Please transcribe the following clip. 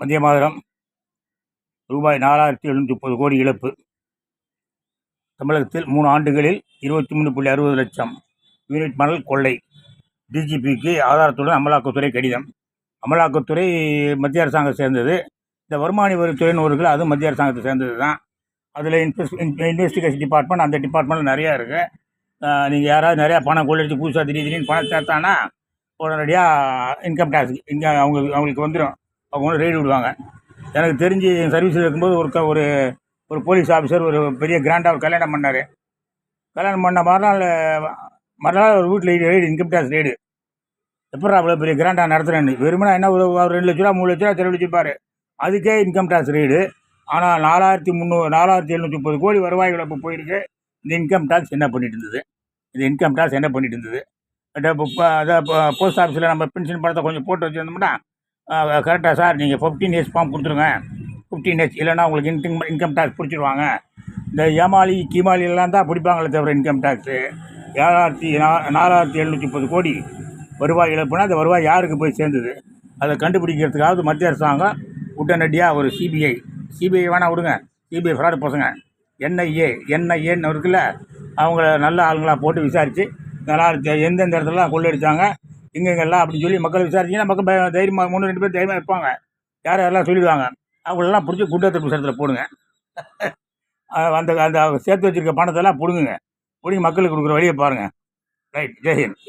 மத்திய மாதம் ரூபாய் நாலாயிரத்தி எழுநூற்றி முப்பது கோடி இழப்பு. தமிழகத்தில் மூணு ஆண்டுகளில் இருபத்தி மூணு புள்ளி அறுபது லட்சம் யூனிட் மணல் கொள்ளை. டிஜிபிக்கு ஆதாரத்துடன் அமலாக்கத்துறை கடிதம். அமலாக்கத்துறை மத்திய அரசாங்கம் சேர்ந்தது. இந்த வருமான வரித்துறைன்னு ஒரு இருக்குல்ல அதுவும் மத்திய அரசாங்கத்தை சேர்ந்தது தான் அதில் இன்வெஸ்ட் இன்வெஸ்டிகேஷன் டிபார்ட்மெண்ட் அந்த டிபார்ட்மெண்ட்டில் நிறையா இருக்குது நீங்கள் யாராவது நிறையா பணம் கொள்ளடிச்சு புதுசாக திடீர் திடீர்னு பணம் சேர்த்தானா உடனடியாக இன்கம் டேக்ஸ் இங்கே அவங்க அவங்களுக்கு வந்துடும் அவங்க வந்து ரெய்டு விடுவாங்க. எனக்கு தெரிஞ்சு என் சர்வீஸில் இருக்கும்போது ஒரு ஒரு ஒரு போலீஸ் ஆஃபீஸர் ஒரு பெரிய கிராண்டாக ஒரு கல்யாணம் பண்ணார். கல்யாணம் பண்ண மறுநாள் மறுநாள் ஒரு வீட்டில் ரெய்டு இன்கம் டேக்ஸ் ரெய்டு எப்படி அவ்வளோ பெரிய கிராண்டாக நடத்துகிறேன்னு வெறுமனா என்ன ஒரு ஒரு ரெண்டு லட்ச ரூபா மூணு லட்ச ரூபா செலவழிச்சிருப்பாரு அதுக்கே இன்கம் டேக்ஸ் ரெய்டு ஆனால் நாலாயிரத்தி முந்நூறு நாலாயிரத்தி எழுநூற்றி முப்பது கோடி வருவாய் இழப்பு போயிருக்கு. இந்த இன்கம் டேக்ஸ் என்ன பண்ணிட்டு இருந்தது? இந்த இன்கம் டேக்ஸ் என்ன பண்ணிட்டு இருந்தது? இப்போ அதான் போஸ்ட் ஆஃபீஸில் நம்ம பென்ஷன் பணத்தை கொஞ்சம் போட்டு வச்சுருந்தோம்னா கரெக்டாக சார் நீங்கள் ஃபிஃப்டீன் இயர்ஸ் ஃபார்ம் கொடுத்துருங்க. ஃபிஃப்டீன் இயர்ஸ் இல்லைன்னா உங்களுக்கு இன்கம் இன்கம் டேக்ஸ் பிடிச்சிடுவாங்க இந்த ஏமாளி கீமாளி எல்லாம் தான் பிடிப்பாங்களே தவிர இன்கம் டேக்ஸு ஏழாயிரத்தி நா நாலாயிரத்தி எழுநூற்றி முப்பது கோடி வருவாய் இழப்புனா அந்த வருவாய் யாருக்கு போய் சேர்ந்தது? அதை கண்டுபிடிக்கிறதுக்காவது மத்திய அரசாங்கம் உடனடியாக ஒரு சிபிஐ சிபிஐ வேணால் விடுங்க. சிபிஐ ஃப்ராடு பசங்க. என்ஐஏ என்ஐஏன்னு இருக்குல்ல அவங்கள நல்ல ஆளுங்களாக போட்டு விசாரித்து நல்லா எந்தெந்த இடத்துலலாம் கொள்ளடிச்சாங்க எங்கெங்கெல்லாம் அப்படின்னு சொல்லி மக்கள் விசாரிச்சிங்கன்னா மக்கள் தைரியமாக மூணு ரெண்டு பேர் தைரியமாக இருப்பாங்க. யார் யாரெல்லாம் சொல்லிடுவாங்க. அவங்களெல்லாம் பிடிச்சி குற்றத்தை விசாரத்தில் போடுங்க. அந்த அந்த சேர்த்து வச்சிருக்க பணத்தெல்லாம் பிடுங்குங்க. பிடிங்க மக்களுக்கு கொடுக்குற வழியை பாருங்கள் ரைட். ஜெய்ஹிந்த்